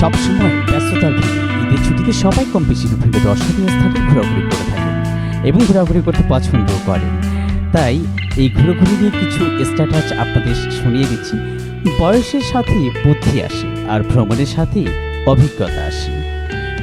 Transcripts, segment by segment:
সবসময় ব্যস্ততার ঈদের ছুটিতে সবাই কম বেশি বিভিন্ন দর্শনীয় স্থানে ঘোরাঘুরি করে থাকেন এবং ঘোরাঘুরি করতে পছন্দও করে তাই এই ঘোরাঘুরি নিয়ে কিছু স্ট্যাটাস আপনাদের শুনিয়ে দিচ্ছি। বয়সের সাথে বুদ্ধি আসে আর ভ্রমণের সাথে অভিজ্ঞতা আসে।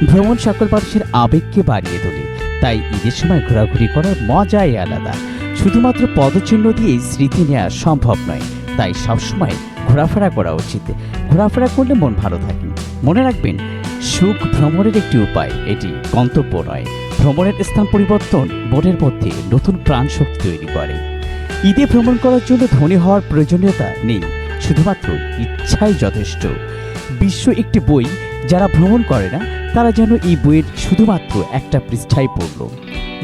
ভ্রমণ সকল মানুষের আবেগকে বাড়িয়ে তোলে। তাই ঈদের সময় ঘোরাঘুরি করার মজাই আলাদা। শুধুমাত্র পদচিহ্ন দিয়ে স্মৃতি নেওয়া সম্ভব নয়। তাই সবসময় ঘোরাফেরা করা উচিত। ঘোরাফেরা করলে মন ভালো থাকে। মনে রাখবেন, সুখ ভ্রমণের একটি উপায়, এটি গন্তব্য নয়। ভ্রমণের স্থান পরিবর্তন, মনের মধ্যে নতুন প্রাণ শক্তি তৈরি করে। ঈদে ভ্রমণ করার জন্য ধনী হওয়ার প্রয়োজনীয়তা নেই, শুধুমাত্র ইচ্ছাই যথেষ্ট। বিশ্ব একটি বই, যারা ভ্রমণ করে না, তারা যেন এই বইয়ের শুধুমাত্র একটা পৃষ্ঠায় পড়ল।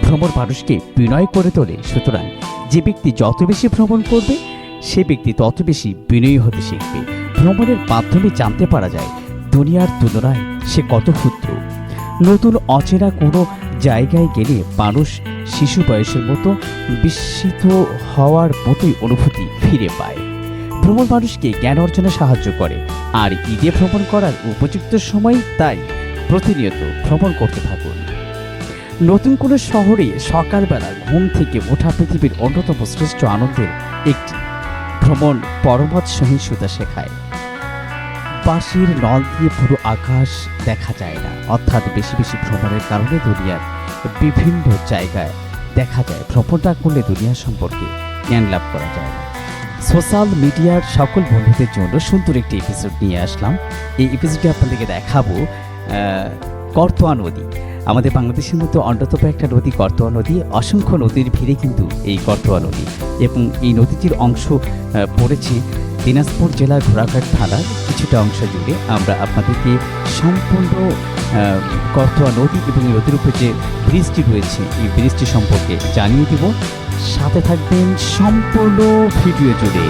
ভ্রমণ মানুষকে বিনয় করে তোলে, সুতরাং যে ব্যক্তি যত বেশি ভ্রমণ করবে, সে ব্যক্তি তত বেশি বিনয়ী হতে শিখবে। ভ্রমণের মাধ্যমে জানতে পারা যায় দুনিয়ার তুলনায় সে কত ক্ষুদ্র? নতুন অচেনা কোনো জায়গায় গেলে মানুষ শিশু বয়সের মতো বিস্মিত হওয়ার মতোই অনুভূতি ফিরে পায়। ভ্রমণ মানুষকে জ্ঞান অর্জনে সাহায্য করে, আর ঈদে ভ্রমণ করার উপযুক্ত সময় তাই প্রতিনিয়ত ভ্রমণ করতে থাকুন। নতুন কোনো শহরে সকালবেলা ঘুম থেকে ওঠা পৃথিবীর অন্যতম শ্রেষ্ঠ আনন্দের একটি ভ্রমণ পরমত সহিষ্ণুতা শেখায়। বাঁশির নল দিয়ে পুরো আকাশ দেখা যায় না। অর্থাৎ বেশি বেশি ভ্রমণের কারণে দুনিয়ার বিভিন্ন জায়গায় দেখা যায়। ভ্রমণটা করলে দুনিয়া সম্পর্কে জ্ঞান লাভ করা যায় না। সোশ্যাল মিডিয়ার সকল বন্ধুদের জন্য সুন্দর একটি এপিসোড নিয়ে আসলাম। এই এপিসোডে আপনাদেরকে দেখাবো করতোয়া নদী। আমাদের বাংলাদেশের মধ্যে অন্যতম একটা নদী করতোয়া নদী। অসংখ্য নদীর ভিড়ে কিন্তু এই করতোয়া নদী। এবং এই নদীটির অংশ পড়েছে দিনাজপুর জেলার ঘোড়াঘাট থানার কিছুটা অংশ জুড়ে আমরা আপনাদেরকে সম্পূর্ণ করতোয়া নদী এবং নদীর উপর যে ব্রিজটি রয়েছে, এই ব্রিজটি সম্পর্কে জানিয়ে দিব। সাথে থাকবেন সম্পূর্ণ ভিডিও জুড়ে।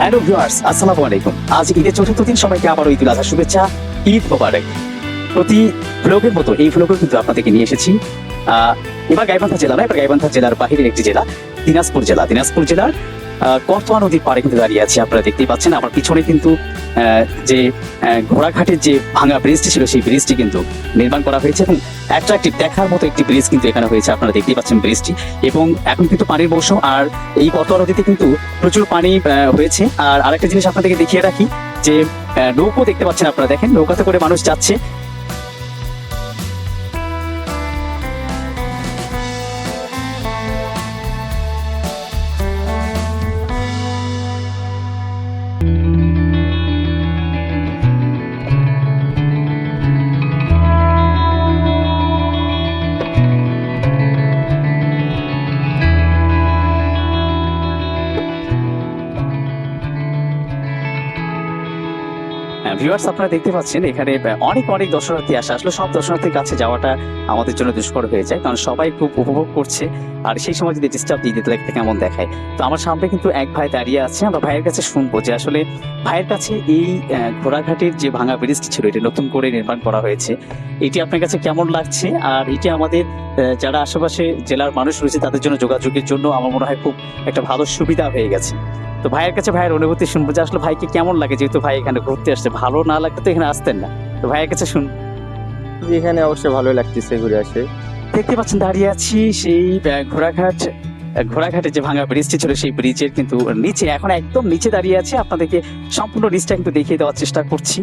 হ্যালো ভিউয়ার্স আসসালামু আলাইকুম। আজ ঈদের চতুর্থ দিন সবাইকে আবারও ঈদুল আজহা শুভেচ্ছা, ঈদ মোবারক। প্রতি ব্লগের মতো, এই ব্লগও কিন্তু আপনাদেরকে নিয়ে এসেছি। এবার গাইবান্ধা জেলা নয়, এবার গাইবান্ধা জেলার বাহিরের একটি জেলা, দিনাজপুর জেলা। দিনাজপুর জেলার করতোয়া নদীর পাড়ে কিন্তু দাঁড়িয়ে আছি, আপনারা দেখতেই পাচ্ছেন। আমার পিছনে কিন্তু যে ঘোড়াঘাটের যে ভাঙা ব্রিজটি ছিল, সেই ব্রিজটি কিন্তু নির্মাণ করা হয়েছে এবং অ্যাট্রাকটিভ দেখার মতো একটি ব্রিজ কিন্তু এখানে হয়েছে, আপনারা দেখতেই পাচ্ছেন ব্রিজটি এবং এখন কিন্তু পানির মৌসুম, আর এই করতোয়া নদীতে কিন্তু প্রচুর পানি হয়েছে। আর আরেকটা জিনিস আপনাদেরকে দেখিয়ে রাখি, যে নৌকো দেখতে পাচ্ছেন আপনারা, দেখেন, নৌকাতে করে মানুষ যাচ্ছে। ভিউয়ার্স আপনারা দেখতে পাচ্ছেন, এখানে অনেক অনেক দর্শনার্থী আসে। আসলে সব দর্শনার্থীর কাছে যাওয়াটা আমাদের জন্য দুষ্কর হয়ে যায়, কারণ সবাই খুব উপভোগ করছে। আর সেই সময় যদি ডিস্টার্ব দিয়ে দিতে কেমন দেখায়? তো আমার সামনে কিন্তু এক ভাই দাঁড়িয়ে আছে, আমরা ভাইয়ের কাছে শুনব যে আসলে ভাইয়ের কাছে এই ঘোড়াঘাটের যে ভাঙা ব্রিজটি ছিল, এটি নতুন করে নির্মাণ করা হয়েছে। এটি আপনার কাছে কেমন লাগছে? আর এটি আমাদের যারা আশেপাশে জেলার মানুষ রয়েছে, তাদের জন্য যোগাযোগের জন্য আমার মনে হয় খুব একটা ভালো সুবিধা হয়ে গেছে। তো ভাইয়ের কাছে ভাইয়ের অনুভূতি শুনব যে আসলে ভাইকে কেমন লাগে যেহেতু ভাই এখানে ঘুরতে আসছে। ভালো না লাগলে তো এখানে আসতেন না। তো ভাইয়ের কাছে শুন। এখানে অবশ্যই ভালোই লাগতেছে ঘুরে আসে। দেখতে পাচ্ছেন দাঁড়িয়ে আছি সেই ঘোড়াঘাট ঘোড়াঘাটে যে ভাঙা ব্রিজটি ছিল সেই ব্রিজের কিন্তু নিচে এখন একদম নিচে দাঁড়িয়ে আছে। আপনাদেরকে সম্পূর্ণ ব্রিজটা কিন্তু দেখিয়ে দেওয়ার চেষ্টা করছি।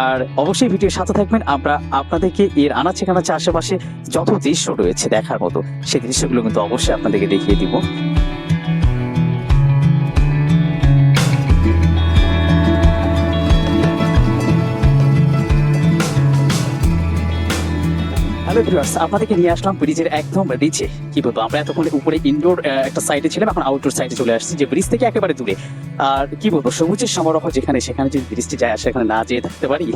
আর অবশ্যই ভিডিওর সাথে থাকবেন। আমরা আপনাদেরকে এর আনাচে কানাচে আশেপাশে যত দৃশ্য রয়েছে দেখার মতো সেই দৃশ্যগুলো কিন্তু অবশ্যই আপনাদেরকে দেখিয়ে দিব। আপনাদেরকে নিয়ে আসলাম ব্রিজের একদম নিচে কি বলব, আমরা এতক্ষণ উপরে ইনডোর একটা সাইডে ছিলাম, এখন আউটডোর সাইডে চলে আসছি, যে ব্রিজ থেকে একেবারে দূরে। আর কি বলব, সবুজের সমারোহ যেখানে, সেখানে যদি ব্রিজটি যায় সেখানে না যেয়ে থাকতে পারি।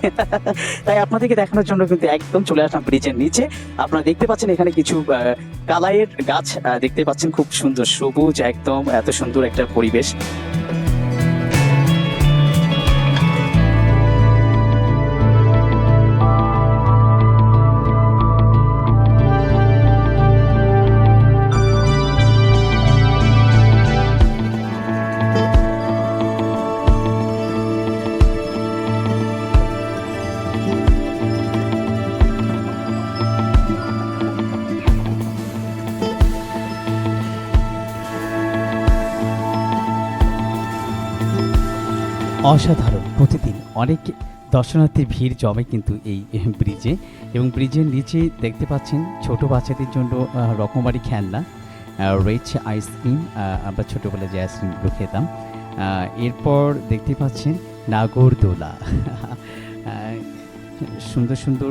তাই আপনাদেরকে দেখানোর জন্য কিন্তু একদম চলে আসলাম ব্রিজের নিচে। আপনারা দেখতে পাচ্ছেন এখানে কিছু কালাইয়ের গাছ দেখতে পাচ্ছেন খুব সুন্দর সবুজ, একদম এত সুন্দর একটা পরিবেশ। অসাধারণ। প্রতিদিন অনেক দর্শনার্থীর ভিড় জমে কিন্তু এই ব্রিজে এবং ব্রিজের নিচে দেখতে পাচ্ছেন ছোট বাচ্চাদের জন্য রকমারি খেলনা রয়েছে আইসক্রিম আমরা ছোটোবেলায় যে আইসক্রিমগুলো খেতাম। এরপর দেখতে পাচ্ছেন নাগরদোলা সুন্দর সুন্দর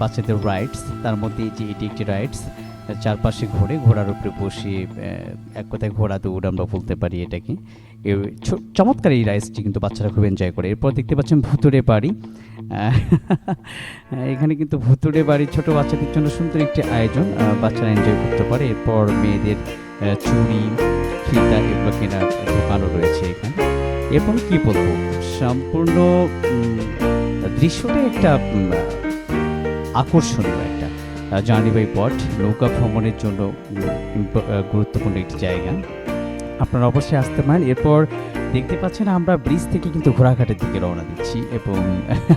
বাচ্চাদের রাইডস তার মধ্যে যে এটি একটি রাইডস চারপাশে ঘোরে, ঘোড়ার উপরে বসে এক কথায় ঘোড়া, দৌড় আমরা বলতে পারি এটাকে। চমৎকার এই রাইসটি কিন্তু বাচ্চারা খুব এনজয় করে। এরপর দেখতে পাচ্ছেন ভুতুরে বাড়ি। এখানে কিন্তু ভুতুরে বাড়ি ছোট বাচ্চাদের জন্য সুন্দর একটি আয়োজন বাচ্চারা এনজয় করতে পারে। এরপর মেয়েদের চুড়ি, ফিতা এগুলো কেনার দোকানও রয়েছে এখানে। এবং কি বলব? সম্পূর্ণ দৃশ্যটা একটা আকর্ষণীয়। জার্নি বাই পট নৌকা ভ্রমণের জন্য গুরুত্বপূর্ণ একটি জায়গা। আপনারা অবশ্যই আসতে পারেন। এরপর দেখতে পাচ্ছেন আমরা ব্রিজ থেকে কিন্তু ঘোড়াঘাটের দিকে রওনা দিচ্ছি এবং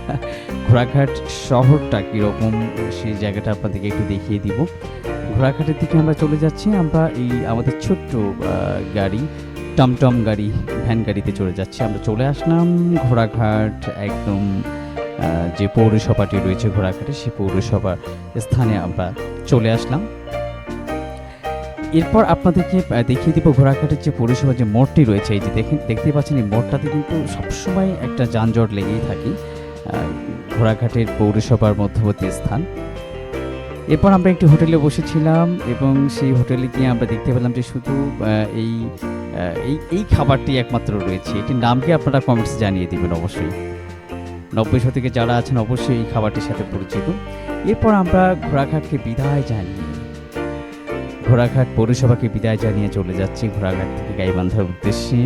ঘোড়াঘাট শহরটা কীরকম সেই জায়গাটা আপনাদেরকে একটু দেখিয়ে দিব। ঘোড়াঘাটের দিকে আমরা চলে যাচ্ছি। আমরা এই আমাদের ছোট্ট গাড়ি, টমটম গাড়ি, ভ্যান গাড়িতে চলে যাচ্ছি। আমরা চলে আসলাম ঘোড়াঘাট একদম যে পৌরসভাটি রয়েছে ঘোড়াঘাটে, সেই পৌরসভার স্থানে আমরা চলে আসলাম। এরপর আপনাদেরকে দেখিয়ে দিব ঘোড়াঘাটের যে পৌরসভার যে মোড়টি রয়েছে। এই যে দেখেন, দেখতে পাচ্ছেন এই মোড়টাতে কিন্তু সবসময় একটা যানজট লেগেই থাকে ঘোড়াঘাটের পৌরসভার মধ্যবর্তী স্থান। এরপর আমরা একটি হোটেলে বসেছিলাম এবং সেই হোটেলে গিয়ে আমরা দেখতে পেলাম যে শুধু এই এই এই খাবারটি একমাত্র রয়েছে। এটির নাম কি আপনারা কমেন্টসে জানিয়ে দেবেন অবশ্যই। নব্বই শতকে যারা আছেন অবশ্যই এই খাবারটির সাথে পরিচিত। এরপর আমরা ঘোড়াঘাটকে বিদায় জানিয়ে, ঘোড়াঘাট পৌরসভাকে বিদায় জানিয়ে চলে যাচ্ছি ঘোড়াঘাট থেকে গাইবান্ধার উদ্দেশ্যে।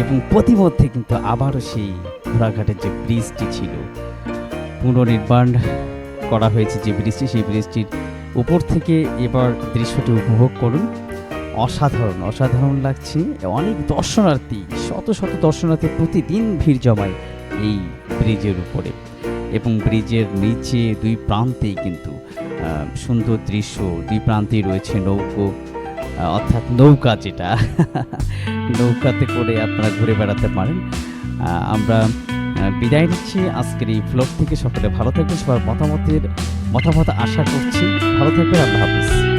এবং প্রতিমধ্যে কিন্তু আবারও সেই ঘোড়াঘাটের যে ব্রিজটি ছিল, পুনর্নির্মাণ করা হয়েছে যে ব্রিজটি, সেই ব্রিজটির উপর থেকে এবার দৃশ্যটি উপভোগ করুন। অসাধারণ অসাধারণ লাগছে। অনেক দর্শনার্থী, শত শত দর্শনার্থী প্রতিদিন ভিড় জমায় এই ব্রিজের উপরে। এবং ব্রিজের নিচে দুই প্রান্তেই কিন্তু সুন্দর দৃশ্য। দুই প্রান্তেই রয়েছে নৌকো অর্থাৎ নৌকা যেটা। নৌকাতে করে আপনারা ঘুরে বেড়াতে পারেন। আমরা বিদায় নিচ্ছি আজকের এই ব্লগ থেকে। সকলে ভালো থাকবেন। সবার মতামতের, মতামত আশা করছি। ভালো থাকবেন। আল্লাহ হাফিজ।